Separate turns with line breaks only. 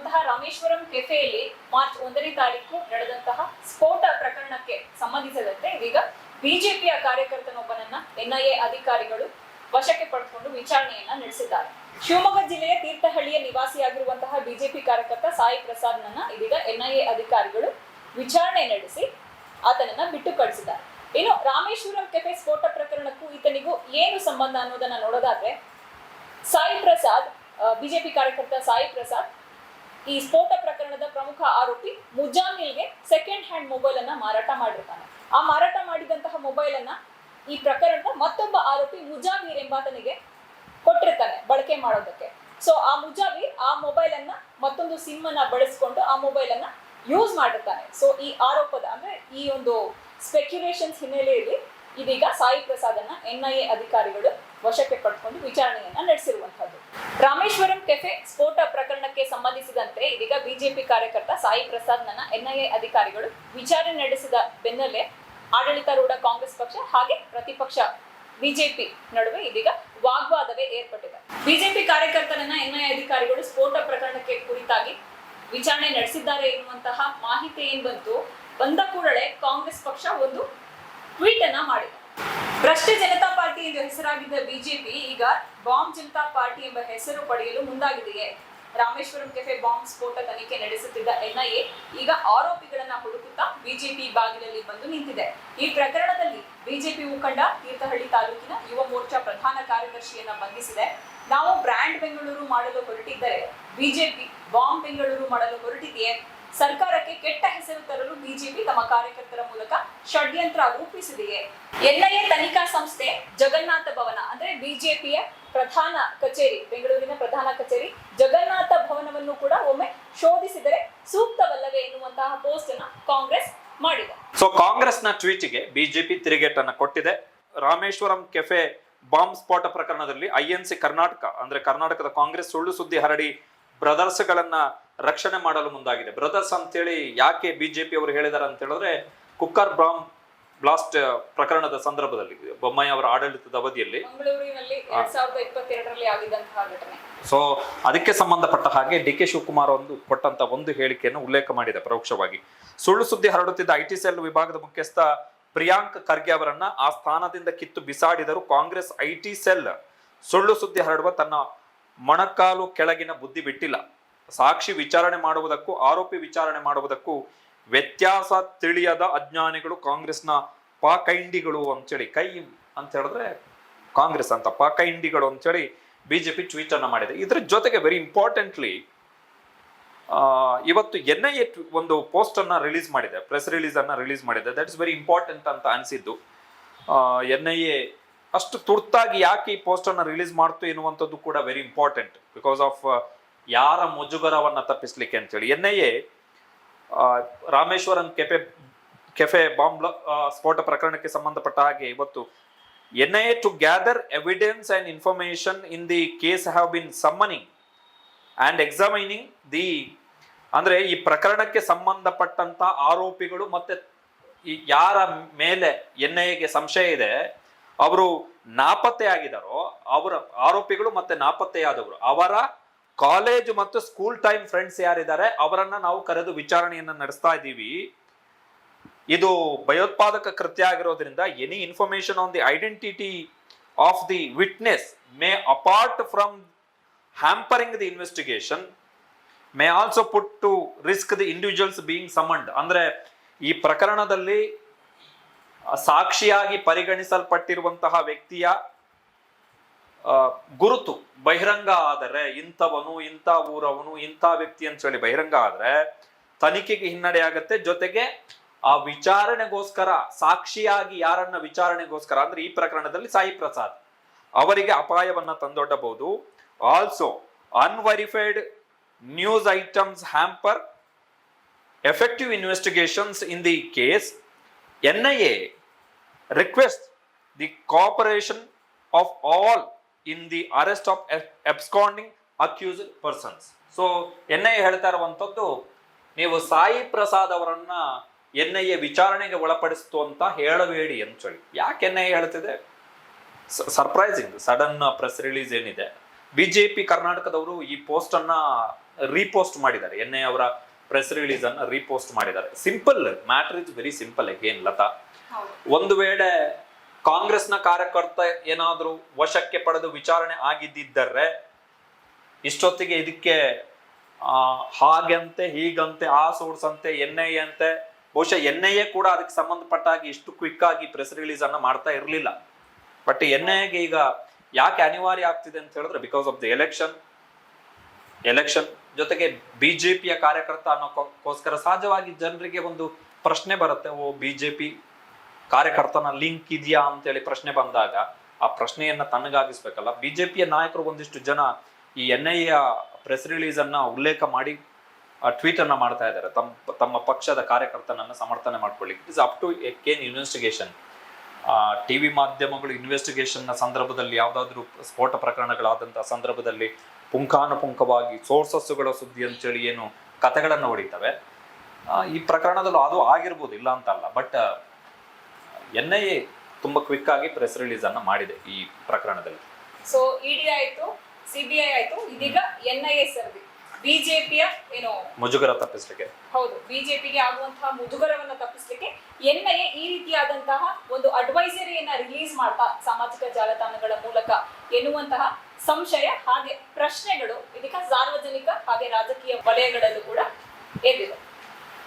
ಇರುವಂತಹ ರಾಮೇಶ್ವರಂ ಕೆಫೆಯಲ್ಲಿ ಮಾರ್ಚ್ ಒಂದನೇ ತಾರೀಕು ನಡೆದಂತಹ ಸ್ಫೋಟ ಪ್ರಕರಣಕ್ಕೆ ಸಂಬಂಧಿಸಿದಂತೆ ಇದೀಗ ಬಿಜೆಪಿಯ ಕಾರ್ಯಕರ್ತನೊಬ್ಬನನ್ನ ಎನ್ಐಎ ಅಧಿಕಾರಿಗಳು ವಶಕ್ಕೆ ಪಡೆದುಕೊಂಡು ವಿಚಾರಣೆಯನ್ನ ನಡೆಸಿದ್ದಾರೆ. ಶಿವಮೊಗ್ಗ ಜಿಲ್ಲೆಯ ತೀರ್ಥಹಳ್ಳಿಯ ನಿವಾಸಿಯಾಗಿರುವಂತಹ ಬಿಜೆಪಿ ಕಾರ್ಯಕರ್ತ ಸಾಯಿ ಪ್ರಸಾದ್ನನ್ನ ಇದೀಗ ಎನ್ಐಎ ಅಧಿಕಾರಿಗಳು ವಿಚಾರಣೆ ನಡೆಸಿ ಆತನನ್ನ ಬಿಟ್ಟು ಕಳಿಸಿದ್ದಾರೆ ಇನ್ನು ರಾಮೇಶ್ವರಂ ಕೆಫೆ ಸ್ಫೋಟ ಪ್ರಕರಣಕ್ಕೂ ಈತನಿಗೂ ಏನು ಸಂಬಂಧ ಅನ್ನೋದನ್ನ ನೋಡೋದಾದ್ರೆ, ಸಾಯಿ ಪ್ರಸಾದ್ ಬಿಜೆಪಿ ಕಾರ್ಯಕರ್ತ ಸಾಯಿ ಪ್ರಸಾದ್ ಈ ಸ್ಫೋಟ ಪ್ರಕರಣದ ಪ್ರಮುಖ ಆರೋಪಿ ಮುಜಾಮಿಲ್ಗೆ ಸೆಕೆಂಡ್ ಹ್ಯಾಂಡ್ ಮೊಬೈಲ್ ಅನ್ನ ಮಾರಾಟ ಮಾಡಿರ್ತಾನೆ. ಆ ಮಾರಾಟ ಮಾಡಿದಂತಹ ಮೊಬೈಲ್ ಅನ್ನ ಈ ಪ್ರಕರಣದ ಮತ್ತೊಬ್ಬ ಆರೋಪಿ ಮುಜಾಮೀರ್ ಎಂಬಾತನಿಗೆ ಕೊಟ್ಟಿರ್ತಾನೆ ಬಳಕೆ ಮಾಡೋದಕ್ಕೆ. ಸೊ ಆ ಮುಜಾಮೀರ್ ಆ ಮೊಬೈಲ್ ಅನ್ನ ಮತ್ತೊಂದು ಸಿಮ್ ಅನ್ನ ಬಳಸ್ಕೊಂಡು ಆ ಮೊಬೈಲ್ ಅನ್ನ ಯೂಸ್ ಮಾಡಿರ್ತಾನೆ. ಸೊ ಈ ಆರೋಪದ, ಅಂದ್ರೆ ಈ ಒಂದು ಸ್ಪೆಕ್ಯುಲೇಷನ್ಸ್ ಹಿನ್ನೆಲೆಯಲ್ಲಿ ಇದೀಗ ಸಾಯಿ ಪ್ರಸಾದನ್ನ ಎನ್ಐಎ ಅಧಿಕಾರಿಗಳು ವಶಕ್ಕೆ ಪಡ್ಕೊಂಡು ವಿಚಾರಣೆಯನ್ನ ನಡೆಸಿರುವಂತಹದ್ದು ರಾಮೇಶ್ವರಂ ಕೆಫೆ ಸ್ಫೋಟ ಪ್ರಕರಣಕ್ಕೆ ಸಂಬಂಧಿಸಿದಂತೆ ಇದೀಗ ಬಿಜೆಪಿ ಕಾರ್ಯಕರ್ತ ಸಾಯಿ ಪ್ರಸಾದ್ನನ್ನ ಎನ್ಐಎ ಅಧಿಕಾರಿಗಳು ವಿಚಾರಣೆ ನಡೆಸಿದ ಬೆನ್ನಲ್ಲೇ ಆಡಳಿತಾರೂಢ ಕಾಂಗ್ರೆಸ್ ಪಕ್ಷ ಹಾಗೆ ಪ್ರತಿಪಕ್ಷ ಬಿಜೆಪಿ ನಡುವೆ ಇದೀಗ ವಾಗ್ವಾದವೇ ಏರ್ಪಟ್ಟಿದೆ. ಬಿಜೆಪಿ ಕಾರ್ಯಕರ್ತರನ್ನ ಎನ್ಐಎ ಅಧಿಕಾರಿಗಳು ಸ್ಫೋಟ ಪ್ರಕರಣಕ್ಕೆ ಕುರಿತಾಗಿ ವಿಚಾರಣೆ ನಡೆಸಿದ್ದಾರೆ ಎನ್ನುವಂತಹ ಮಾಹಿತಿ ಏನ್ ಬಂತು? ಬಂದ ಕೂಡಲೇ ಕಾಂಗ್ರೆಸ್ ಪಕ್ಷ ಒಂದು ಟ್ವೀಟ್ ಅನ್ನ ಮಾಡಿದೆ ಭ್ರಷ್ಟ ಜನತಾ ಪಾರ್ಟಿ ಎಂದು ಹೆಸರಾಗಿದ್ದ ಬಿಜೆಪಿ ಈಗ ಬಾಂಬ್ ಜನತಾ ಪಾರ್ಟಿ ಎಂಬ ಹೆಸರು ಪಡೆಯಲು ಮುಂದಾಗಿದೆಯೇ? ರಾಮೇಶ್ವರಂ ಕೆಫೆ ಬಾಂಬ್ ಸ್ಫೋಟ ತನಿಖೆ ನಡೆಸುತ್ತಿದ್ದ ಎನ್ಐಎ ಈಗ ಆರೋಪಿಗಳನ್ನ ಹುಡುಕುತ್ತಾ ಬಿಜೆಪಿ ಬಾಗಿಲಲ್ಲಿ ಬಂದು ನಿಂತಿದೆ. ಈ ಪ್ರಕರಣದಲ್ಲಿ ಬಿಜೆಪಿ ಮುಖಂಡ ತೀರ್ಥಹಳ್ಳಿ ತಾಲೂಕಿನ ಯುವ ಮೋರ್ಚಾ ಪ್ರಧಾನ ಕಾರ್ಯದರ್ಶಿಯನ್ನ ಬಂಧಿಸಿದೆ. ನಾವು ಬ್ರ್ಯಾಂಡ್ ಬೆಂಗಳೂರು ಮಾಡಲು ಹೊರಟಿದ್ದರೆ ಬಿಜೆಪಿ ಬಾಂಬ್ ಬೆಂಗಳೂರು ಮಾಡಲು ಹೊರಟಿದೆಯೇ? ಸರ್ಕಾರಕ್ಕೆ ಕೆಟ್ಟ ಹೆಸರು ತರಲು ಬಿಜೆಪಿ ತಮ್ಮ ಕಾರ್ಯಕರ್ತರ ಮೂಲಕ ಷಡ್ಯಂತ್ರ ರೂಪಿಸಿದೆಯೇ? ಎನ್ಐಎ ತನಿಖಾ ಸಂಸ್ಥೆ ಜಗನ್ನಾಥ ಭವನ, ಅಂದ್ರೆ ಬಿಜೆಪಿಯ ಪ್ರಧಾನ ಕಚೇರಿ, ಬೆಂಗಳೂರಿನ ಪ್ರಧಾನ ಕಚೇರಿ, ಜಗನ್ನಾಥ ಭವನವನ್ನು ಕೂಡ ಒಮ್ಮೆ ಶೋಧಿಸಿದರೆ ಸೂಕ್ತವಲ್ಲವೇ ಎನ್ನುವಂತಹ ಪೋಸ್ಟ್ ಅನ್ನ ಕಾಂಗ್ರೆಸ್ ಮಾಡಿದೆ.
ಸೊ ಕಾಂಗ್ರೆಸ್ನ ಟ್ವೀಟ್ಗೆ ಬಿಜೆಪಿ ತಿರುಗೇಟನ್ನು ಕೊಟ್ಟಿದೆ. ರಾಮೇಶ್ವರಂ ಕೆಫೆ ಬಾಂಬ್ ಸ್ಫೋಟ ಪ್ರಕರಣದಲ್ಲಿ ಐಎನ್ಸಿ ಕರ್ನಾಟಕ ಅಂದ್ರೆ ಕರ್ನಾಟಕದ ಕಾಂಗ್ರೆಸ್ ಸುಳ್ಳು ಸುದ್ದಿ ಹರಡಿ ಬ್ರದರ್ಸ್ ಗಳನ್ನ ರಕ್ಷಣೆ ಮಾಡಲು ಮುಂದಾಗಿದೆ. ಬ್ರದರ್ಸ್ ಅಂತೇಳಿ ಯಾಕೆ ಬಿಜೆಪಿ ಅವರು ಹೇಳಿದಾರೆ ಅಂತ ಹೇಳಿದ್ರೆ ಕುಕ್ಕರ್ ಬ್ರಾಮ್ ಬ್ಲಾಸ್ಟ್ ಪ್ರಕರಣದ ಸಂದರ್ಭದಲ್ಲಿ ಬೊಮ್ಮಾಯಿ ಅವರ ಆಡಳಿತದ ಅವಧಿಯಲ್ಲಿ. ಸೊ ಅದಕ್ಕೆ ಸಂಬಂಧಪಟ್ಟ ಹಾಗೆ ಡಿ ಕೆ ಶಿವಕುಮಾರ್ ಒಂದು ಕೊಟ್ಟಂತ ಒಂದು ಹೇಳಿಕೆಯನ್ನು ಉಲ್ಲೇಖ ಮಾಡಿದೆ ಪರೋಕ್ಷವಾಗಿ. ಸುಳ್ಳು ಸುದ್ದಿ ಹರಡುತ್ತಿದ್ದ ಐಟಿ ಸೆಲ್ ವಿಭಾಗದ ಮುಖ್ಯಸ್ಥ ಪ್ರಿಯಾಂಕ್ ಖರ್ಗೆ ಅವರನ್ನ ಆ ಸ್ಥಾನದಿಂದ ಕಿತ್ತು ಬಿಸಾಡಿದರು ಕಾಂಗ್ರೆಸ್ ಐಟಿ ಸೆಲ್ ಸುಳ್ಳು ಸುದ್ದಿ ಹರಡುವ ತನ್ನ ಮೊಣಕಾಲು ಕೆಳಗಿನ ಬುದ್ಧಿ ಬಿಟ್ಟಿಲ್ಲ. ಸಾಕ್ಷಿ ವಿಚಾರಣೆ ಮಾಡುವುದಕ್ಕೂ, ಆರೋಪಿ ವಿಚಾರಣೆ ಮಾಡುವುದಕ್ಕೂ ವ್ಯತ್ಯಾಸ ತಿಳಿಯದ ಅಜ್ಞಾನಿಗಳು ಕಾಂಗ್ರೆಸ್ನ ಪಾಕೈಂಡಿಗಳು ಅಂತೇಳಿ ಕೈ ಅಂತ ಹೇಳಿದ್ರೆ ಕಾಂಗ್ರೆಸ್ ಅಂತ, ಪಾಕೈಂಡಿಗಳು ಅಂತೇಳಿ ಬಿಜೆಪಿ ಟ್ವೀಟ್ ಅನ್ನ ಮಾಡಿದೆ. ಇದ್ರ ಜೊತೆಗೆ ವೆರಿ ಇಂಪಾರ್ಟೆಂಟ್ಲಿ ಇವತ್ತು ಎನ್ ಐ ಎ ಒಂದು ಪೋಸ್ಟ್ ಅನ್ನ ರಿಲೀಸ್ ಮಾಡಿದೆ ಪ್ರೆಸ್ ರಿಲೀಸ್ ಅನ್ನ ರಿಲೀಸ್ ಮಾಡಿದೆ. ದಟ್ ಇಸ್ ವೆರಿ ಇಂಪಾರ್ಟೆಂಟ್ ಅಂತ ಅನಿಸಿದ್ದು. ಎನ್ ಐ ಎ ಅಷ್ಟು ತುರ್ತಾಗಿ ಯಾಕೆ ಈ ಪೋಸ್ಟ್ ಅನ್ನ ರಿಲೀಸ್ ಮಾಡ್ತು ಎನ್ನುವಂಥದ್ದು ಕೂಡ ವೆರಿ ಇಂಪಾರ್ಟೆಂಟ್ ಬಿಕಾಸ್ ಆಫ್ ಯಾರ ಮುಜುಗರವನ್ನು ತಪ್ಪಿಸ್ಲಿಕ್ಕೆ ಅಂತೇಳಿ. N I A Rameshwaram cafe cafe bomb ಸ್ಫೋಟ ಪ್ರಕರಣಕ್ಕೆ ಸಂಬಂಧಪಟ್ಟ ಹಾಗೆ ಇವತ್ತು N I A to gather evidence and information in the case have been summoning and examining the ಅಂದ್ರೆ ಈ ಪ್ರಕರಣಕ್ಕೆ ಸಂಬಂಧಪಟ್ಟಂತ ಆರೋಪಿಗಳು ಮತ್ತೆ ಯಾರ ಮೇಲೆ ಎನ್ ಐ ಎಗೆ ಸಂಶಯ ಇದೆ, ಅವರು ನಾಪತ್ತೆ ಆಗಿದಾರೋ ಅವರ ಆರೋಪಿಗಳು ಮತ್ತೆ ನಾಪತ್ತೆಯಾದವರು, ಅವರ ಕಾಲೇಜ್ ಮತ್ತು ಸ್ಕೂಲ್ ಟೈಮ್ ಫ್ರೆಂಡ್ಸ್ ಯಾರಿದ್ದಾರೆ, ಅವರನ್ನ ನಾವು ಕರೆದು ವಿಚಾರಣೆಯನ್ನ ನಡೆಸ್ತಾ ಇದ್ದೀವಿ. ಇದು ಭಯೋತ್ಪಾದಕ ಕೃತ್ಯ ಆಗಿರೋದ್ರಿಂದ any information on the identity of the witness may apart from hampering the investigation may also put to risk the individuals being summoned ಅಂದ್ರೆ ಈ ಪ್ರಕರಣದಲ್ಲಿ ಸಾಕ್ಷಿಯಾಗಿ ಪರಿಗಣಿಸಲ್ಪಟ್ಟಿರುವಂತಹ ವ್ಯಕ್ತಿಯ ಗುರುತು, ಬಹಿರಂಗ ಆದರೆ ಇಂಥವನು, ಇಂಥ ಊರವನು, ಇಂಥ ವ್ಯಕ್ತಿ ಅಂತ ಹೇಳಿ ಬಹಿರಂಗ ಆದರೆ ತನಿಖೆಗೆ ಹಿನ್ನಡೆ ಆಗತ್ತೆ. ಜೊತೆಗೆ ಆ ವಿಚಾರಣೆಗೋಸ್ಕರ, ಸಾಕ್ಷಿಯಾಗಿ ಯಾರನ್ನ ವಿಚಾರಣೆಗೋಸ್ಕರ ಅಂದ್ರೆ ಈ ಪ್ರಕರಣದಲ್ಲಿ ಸಾಯಿ ಪ್ರಸಾದ್ ಅವರಿಗೆ ಅಪಾಯವನ್ನ ತಂದೊಡ್ಡಬಹುದು. Also unverified news items hamper effective investigations in the case N I A request the cooperation of in the the arrest of absconding accused persons so N I ಹೇಳ್ತಾ ಇರುವಂಥದ್ದು ನೀವು ಸಾಯಿ ಪ್ರಸಾದ್ ಅವರನ್ನ ಎನ್ ಐ ಎ ವಿಚಾರಣೆಗೆ ಒಳಪಡಿಸ್ತು ಅಂತ ಹೇಳಬೇಡಿ ಅಂತೇಳಿ ಯಾಕೆ N I ಹೇಳ್ತಿದೆ ಸರ್ಪ್ರೈಸಿಂಗ್ ಸಡನ್ ಪ್ರೆಸ್ ರಿಲೀಸ್ ಏನಿದೆ. ಬಿಜೆಪಿ ಕರ್ನಾಟಕದವರು ಈ ಪೋಸ್ಟ್ ಅನ್ನ ರೀಪೋಸ್ಟ್ ಮಾಡಿದ್ದಾರೆ. ಎನ್ ಐ ಅವರ ಪ್ರೆಸ್ ರಿಲೀಸ್ ಅನ್ನ ರೀಪೋಸ್ಟ್ ಮಾಡಿದ್ದಾರೆ. Simple matter is very simple again Latha. ಒಂದು ವೇಳೆ ಕಾಂಗ್ರೆಸ್ನ ಕಾರ್ಯಕರ್ತ ಏನಾದರೂ ವಶಕ್ಕೆ ಪಡೆದು ವಿಚಾರಣೆ ಆಗಿದ್ದಿದ್ದರೆ ಇಷ್ಟೊತ್ತಿಗೆ ಇದಕ್ಕೆ ಹಾಗಂತೆ, ಹೀಗಂತೆ, ಆ ಸೋರ್ಸ್ ಅಂತೆ ಎನ್ ಐ ಅಂತೆ ಬಹುಶಃ ಎನ್ ಐ ಎ ಕೂಡ ಅದಕ್ಕೆ ಸಂಬಂಧಪಟ್ಟ ಹಾಗೆ ಇಷ್ಟು ಕ್ವಿಕ್ ಆಗಿ ಪ್ರೆಸ್ ರಿಲೀಸ್ ಅನ್ನ ಮಾಡ್ತಾ ಇರಲಿಲ್ಲ. ಬಟ್ ಎನ್ ಐಗೆ ಈಗ ಯಾಕೆ ಅನಿವಾರ್ಯ ಆಗ್ತಿದೆ ಅಂತ ಹೇಳಿದ್ರೆ because of the election election ಜೊತೆಗೆ ಬಿಜೆಪಿಯ ಕಾರ್ಯಕರ್ತ ಅನ್ನೋಕ್ಕೋಸ್ಕರ ಸಹಜವಾಗಿ ಜನರಿಗೆ ಒಂದು ಪ್ರಶ್ನೆ ಬರುತ್ತೆ, ಓ ಬಿಜೆಪಿ ಕಾರ್ಯಕರ್ತನ ಲಿಂಕ್ ಇದೆಯಾ ಅಂತೇಳಿ ಪ್ರಶ್ನೆ ಬಂದಾಗ, ಆ ಪ್ರಶ್ನೆಯನ್ನ ತಣ್ಣಗಾಗಿಸ್ಬೇಕಲ್ಲ ಬಿಜೆಪಿಯ ನಾಯಕರು ಒಂದಿಷ್ಟು ಜನ ಈ ಎನ್ ಐ ಪ್ರೆಸ್ ರಿಲೀಸ್ ಅನ್ನ ಉಲ್ಲೇಖ ಮಾಡಿ ಟ್ವೀಟ್ ಅನ್ನ ಮಾಡ್ತಾ ಇದ್ದಾರೆ. ತಮ್ಮ ತಮ್ಮ ಪಕ್ಷದ ಕಾರ್ಯಕರ್ತನನ್ನ ಸಮರ್ಥನೆ ಮಾಡ್ಕೊಳ್ಳಿ it is up to a keen investigation TV ಮಾಧ್ಯಮಗಳು ಇನ್ವೆಸ್ಟಿಗೇಷನ್ನ ಸಂದರ್ಭದಲ್ಲಿ ಯಾವ್ದಾದ್ರು ಸ್ಫೋಟ ಪ್ರಕರಣಗಳಾದಂತಹ ಸಂದರ್ಭದಲ್ಲಿ ಪುಂಖಾನುಪುಂಖವಾಗಿ ಸೋರ್ಸಸ್ಸುಗಳ ಸುದ್ದಿ ಅಂತೇಳಿ ಏನು ಕಥೆಗಳನ್ನು ಹೊಡಿತವೆ. ಈ ಪ್ರಕರಣದಲ್ಲೂ ಅದು ಆಗಿರ್ಬೋದು, ಇಲ್ಲ ಅಂತಲ್ಲ. ಬಟ್ ಎನ್ ಐ ಎ ತುಂಬಾ ಕ್ವಿಕ್ ಆಗಿ ಪ್ರೆಸ್ ರಿಲೀಸ್ ಅನ್ನ ಮಾಡಿದೆ ಈ ಪ್ರಕರಣದಲ್ಲಿ.
ಸೊ ಇಡಿ ಆಯ್ತು ಸಿಬಿಐ ಆಯ್ತು ಇದೀಗ ಎನ್ ಐ ಎ ಸರ್ವಿ ಬಿಜೆಪಿಯ ಏನು?
ಮುಜುಗರ ತಪ್ಪಿಸ್ಲಿಕ್ಕೆ.
ಹೌದು ಬಿಜೆಪಿಗೆ ಆಗುವಂತಹ ಮುಜುಗರವನ್ನ ತಪ್ಪಿಸ್ಲಿಕ್ಕೆ ಎನ್ ಐ ಎ ಈ ರೀತಿಯಾದಂತಹ ಒಂದು ಅಡ್ವೈಸರಿಯನ್ನ ರಿಲೀಸ್ ಮಾಡ್ತಾ ಸಾಮಾಜಿಕ ಜಾಲತಾಣಗಳ ಮೂಲಕ ಎನ್ನುವಂತಹ ಸಂಶಯ ಹಾಗೆ ಪ್ರಶ್ನೆಗಳು ಇದೀಗ ಸಾರ್ವಜನಿಕ ಹಾಗೆ ರಾಜಕೀಯ ವಲಯಗಳಲ್ಲೂ ಕೂಡ ಎದ್ದಿದೆ.